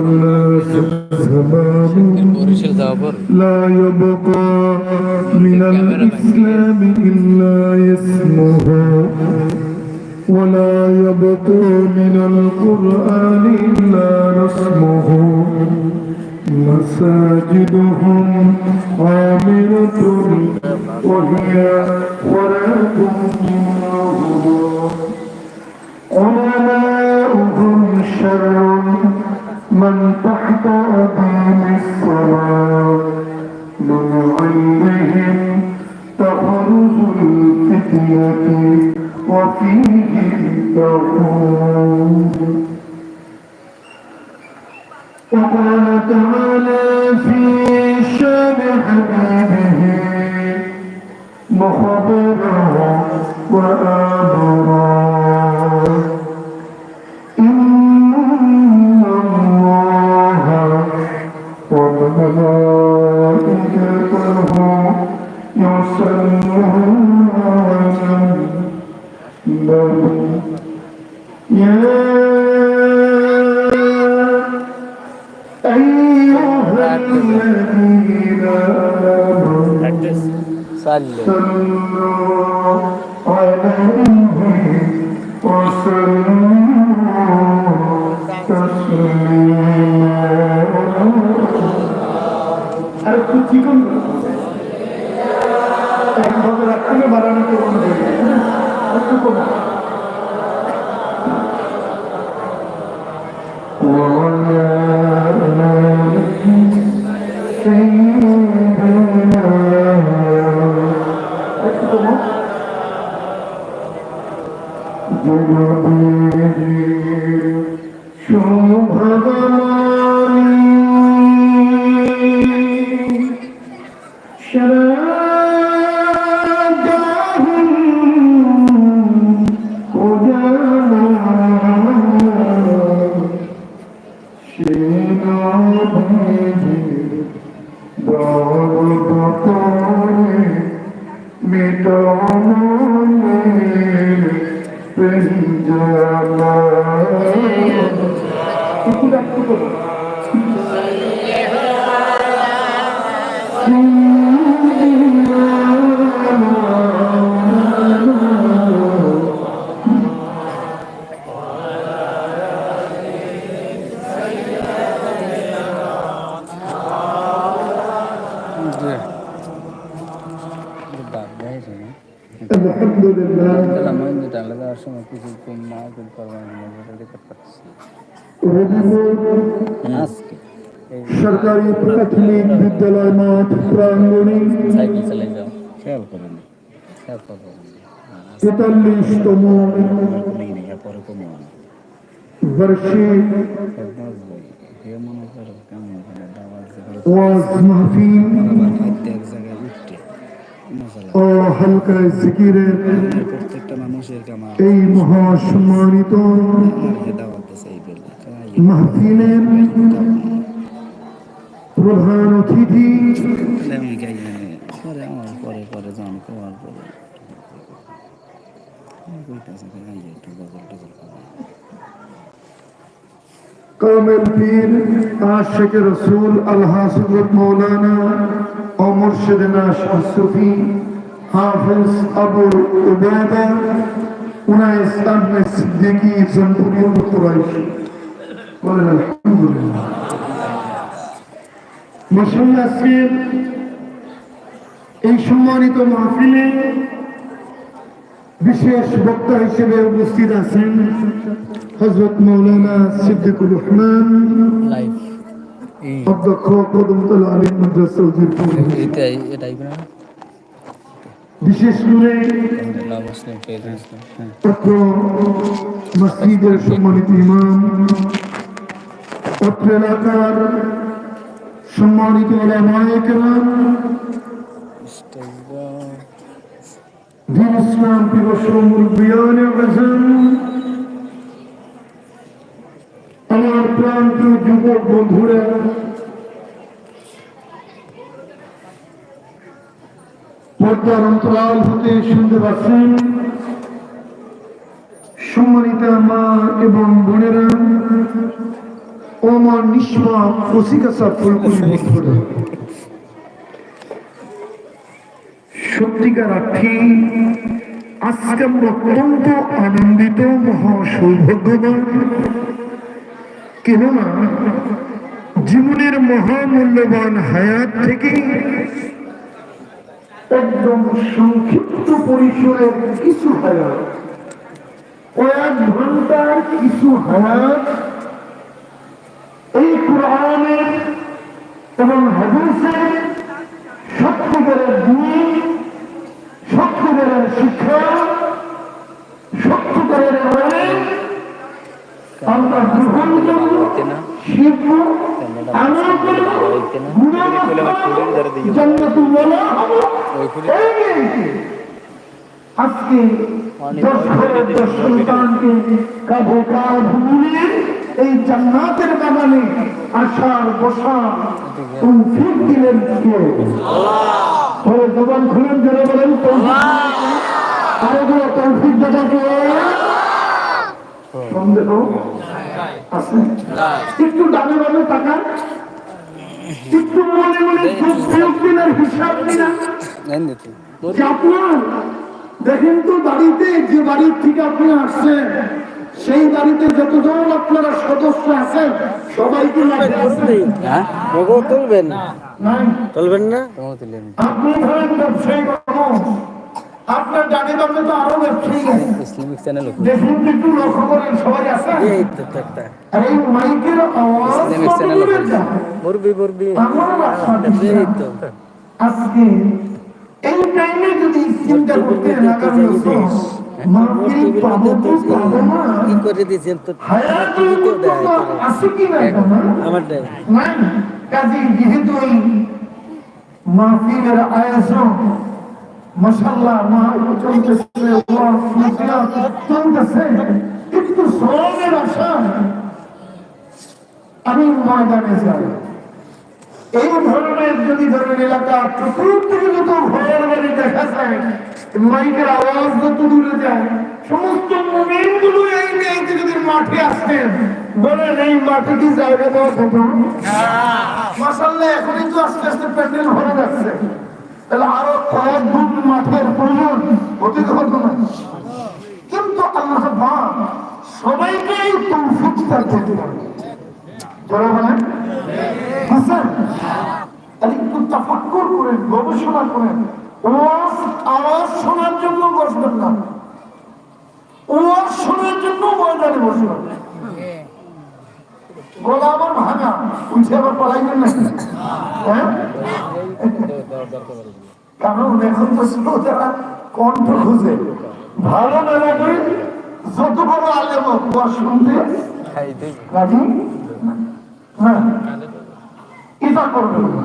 الناس لا يبقى من الإسلام إلا اسمها ولا يبقى من القرآن إلا رسمه مساجدهم عاملة وهي ورد من تحت أديم السماء من علمهم تخرج الفتنة وفيه تقوم وقال تعالى في شان حبيبه مخبره وآمره Like this. Sallu. আর একটু চিকন একভাবে রাখতে বাড়ানো একটু কমা Shabbat. সরকারি প্রাথমিক বিদ্যালয় মাঠ প্রাঙ্গণে সাইকেল চালাই যাও খেয়াল করেন খেয়াল করবেন তেতাল্লিশতম পরে কমে বার্ষিক হে মনে করো কেমন ওখানে দাবার ওয়াজ মাহফিল আবার খাদ্য এক জায়গায় উঠতে মজা লাগে ও হালকা জিকিরের প্রত্যেকটা মানুষের কামা এই মহাসম্মানিত মাহফিলের প্রধান অতিথি। পরে আমার পরে কামেল পীর, আশেখ রসুল হযরত মৌলানা ও মুর্শিদনা শাহ সুফি হাফিজ উবাদা বলেন, আলহামদুলিল্লাহ। মাশাআল্লাহ, আজকের এই সম্মানিত মাহফিলে বিশেষ বক্তা হিসেবে উপস্থিত আছেন হজরত মৌলানা সিদ্দিকুর রহমান। অধ্যক্ষ কদমতল আলিম মাদ্রাসা উজিরপুর। এটাই এটাই না? বিশেষ করে মুসলিম হ্যাঁ। মসজিদের সম্মানিত ইমাম অত্র এলাকার সম্মানিত দিন ইসলাম দিবস মুরব্বিয়ান আজম আমার প্রান্ত যুবক বন্ধুরা, পর্দার অন্তরাল হতে শুনতে পাচ্ছেন সম্মানিতা মা এবং বোনেরা, ও মা নিষ্পাপ ফসিকাসা ফুলকুলি বন্ধুরা। সত্যিকার আজকে আমরা অত্যন্ত আনন্দিত, মহা সৌভাগ্যবান জীবনের মহামূল্যবান হায়াত থেকে একদম সংক্ষিপ্ত পরিসরের কিছু হায়াত, কয়েক ঘণ্টার কিছু হায়াত এই কোরআনের এবং হাদিসের সত্যিকারের দিন সত্যিকারের শিক্ষা সত্যিকারের আইন আমরা গ্রহণ করব শিখব আমল করব জান্নাতুল ওয়ালা হব এই নিয়ে আজকে সন্তানকে কাঁধে কাঁধ এই জান্নাতের বাগানে আসার বসা তৌফিক দিলেন কে? ধরে জবান খুলেন ধরে বলেন তৌফিক আরও গুলো তৌফিক দাদাকে সন্দেহ? আছে? একটু ডানে বামে তাকান। একটু মনে মনে তৌফিক দিনের হিসাব আপনার দেখেন তো বাড়িতে যে বাড়ির থেকে আপনি আসছেন সেই বাড়িতে যতজন আপনারা সদস্য আছেন সবাইকে লাগে আছে? হ্যাঁ? তুলবেন তুলবেন না? আপনি ধরেন ব্যবসায়ী আপনার ডানে বামে তো আরও ব্যবসায়ী ইসলামিক চ্যানেল দেখুন একটু লক্ষ্য করেন সবাই আছে এই তো তো একটা আর মাইকের আওয়াজ ইসলামিক চ্যানেল দূরে আছে। যায়? মুরবি মুরবি। আমার বাসা এই তো। আজকে এই টাইমে যদি চিন্তা করতে লাগান মাহফিল পাবো তো পাবো না। কি করে দিয়েছেন তো? হায়াতুল টিভিতেও দেয় মুত্তাকা আছে কি না? আমার দেয়। নাই। কাজে যেহেতু এই মাহফিলের আয়োজন মশাল্লাহ মা চলতেছে চলতেছে। শ্রমের আশা আমি ময়দানে যাই। এই ধরনের যদি ধরেন এলাকা চতুর্দিকে যত ঘরের বাড়ি দেখা যায়, মাইকের আওয়াজ যত দূরে যায়, সমস্ত মোমেন্টগুলো এই মেয়েকে যদি মাঠে আসতেন, বলেন এই মাঠে কি জায়গা দেওয়া হতো মাসাল্লাহ এখনই তো আস্তে আস্তে প্যান্ডেল ভরে যাচ্ছে। তাহলে আরও কয়েক গুণ মাঠের প্রয়োজন হতে হতো না কিন্তু আল্লাহ সবাইকে এই তৌফিকটা দিতে পারে যারা বলেন? হাসান তাহলে একটু তাফাক্কর করেন গবেষণা করেন। ওয়াজ আওয়াজ শোনার জন্য বসবেন না ওয়াজ শোনার জন্য ময়দানে বসবেন গলা আবার ভাঙা উঠে আবার পড়াইবেন না হ্যাঁ? কারণ এখন তো শ্রোতারা কণ্ঠ খুঁজে। ভালো না লাগে যত বড় আলেম ওয়াজ শুনতে রাজি? না। এটা করবেন না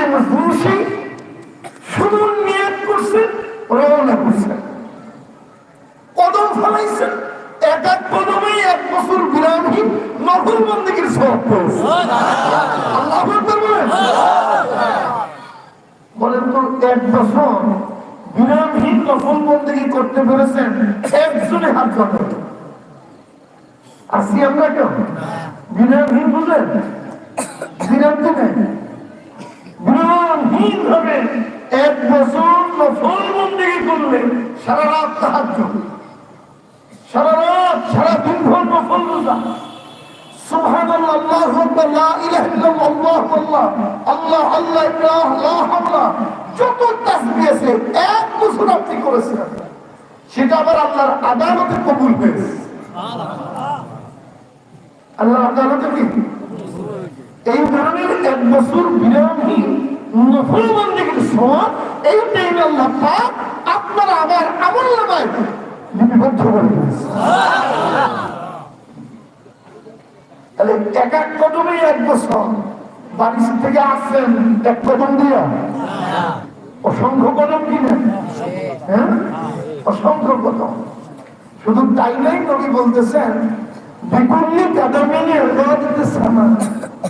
আজকের এই মজলিসে শুধু নিয়ত করছেন রওনা করছেন কদম ফলাইছেন এক এক কদমে এক বছর বিরামহীন নফল বন্দীগীর সব পেয়েছে আল্লাহ আকবার বলেন বলেন তো এক বছর বিরামহীন নফল বন্দী করতে পেরেছেন একজনে হাত ধরেন আসি আমরা কেউ বিরামহীন বুঝলেন বিরাম তো নেই বিরামহীন ভাবে এক বছর নফল বন্দী করলে সারা রাত সাহায্য সারা রাত, সারা দিন ভর নফল রোজা আল্লাহু আদালতে কবুল হয়েছে। আল্লাহ আদালতে এই ধরনের এক বছর বিরামহীন নফল বন্দীগীর সওয়াব, এই টাইমে আল্লাহ আপনারা আবার আমল নামায় লিপিবদ্ধ করে তাহলে এক এক কদমে এক বছর বাড়ি থেকে আসছেন এক কদম দিয়া। অসংখ্য কদম কিনেন। হ্যাঁ? অসংখ্য কদম। শুধু তাই নাই, নবী বলতেছেন, বিকুল্লি কাদামিনী আল্লাহতে সামা ওই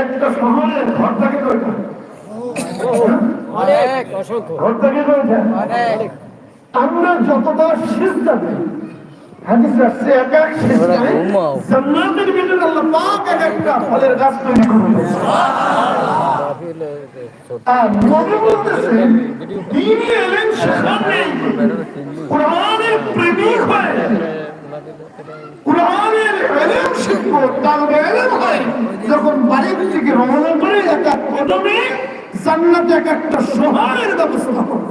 একটা শহরে ঘর থাকে কয়টা? অনেক অসংখ্য। ঘর থেকে কয়টা? অনেক। আমরা যতটা সিজদা দেই হাদিস আসছে এক এক সিজদায় জান্নাতের ভিতরে আল্লাহ পাক এক একটা ফলের গাছ তৈরি করে আর নবী বলতেছেন, দ্বীনি এলেম শেখার কোরআনের প্রেমিক হয়ে, কোরআনের এলেম শিখব, তালবে এলেম হয়ে, যখন বাড়ির থেকে রওনা করে এক এক কদমে জান্নাতে এক একটা শহরের ব্যবস্থা করব।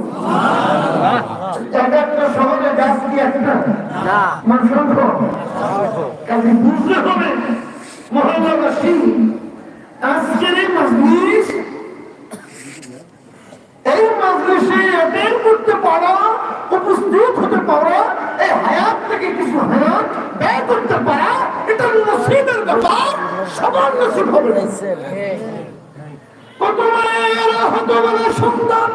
এক একটা শহরে গাছ কি একটা। না। কাজে বুঝতে হবে মহল্লাবাসী আজকের এই মজলিস এই মজলিসে অ্যাটেন্ড করতে পারা উপস্থিত হতে পারা এই হায়াত থেকে কিছু হায়াত ব্যয় করতে পারা, এটা নসিবের ব্যাপার। সবার নসিব হবে। কত মায়ের হতবেলা সন্তান।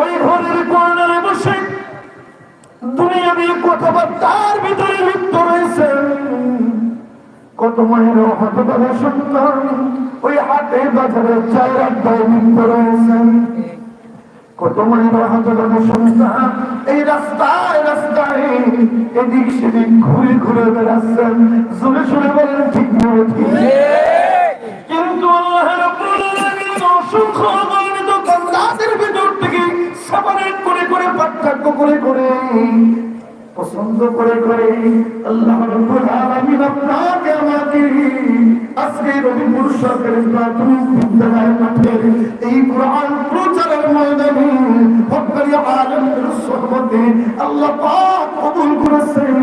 ওই ঘরের কোরআনের বসে কথাবার্তার ভিতরে লিপ্ত রয়েছেন কত ওই বাজারে চায়ের আড্ডায় লিপ্ত রয়েছেন কত এই রাস্তায় রাস্তায় এদিক সেদিক ঘুরে ঘুরে বেড়াচ্ছেন। জোরে জোরে বলেন, ঠিক নয় কিন্তু অসংখ্য বান্দাদের ভিতর থেকে সেপারেট করে করে পছন্দ করে করে। আল্লাহ রাব্বুল আলামিন আপনাকে আমাকে আজকে রবিপুর সরকারের প্রাথমিক বিদ্যালয় মাঠে এই কোরআন প্রচারের ময়দানে সহমতে আল্লাহ পাক কবুল করেছেন।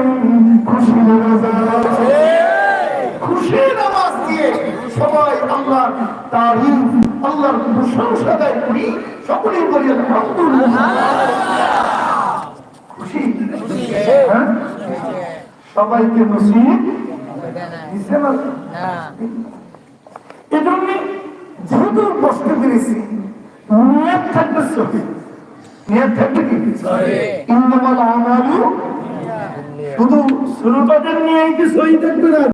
খুশি নামাজ খুশি নামাজ দিয়ে সবাই তারিফ, আল্লাহর প্রশংসা আদায় করি বলি, আলহামদুলিল্লাহ। খুশি? সবাইকে নসিব? দিছে না? এজন্য যেহেতু বসতে পেরেছি নিয়ত থাকবে সহি। নিয়ত থাকবে কি? আমালু। শুধু শুরুটাদের নিয়ে সহি থাকবে না?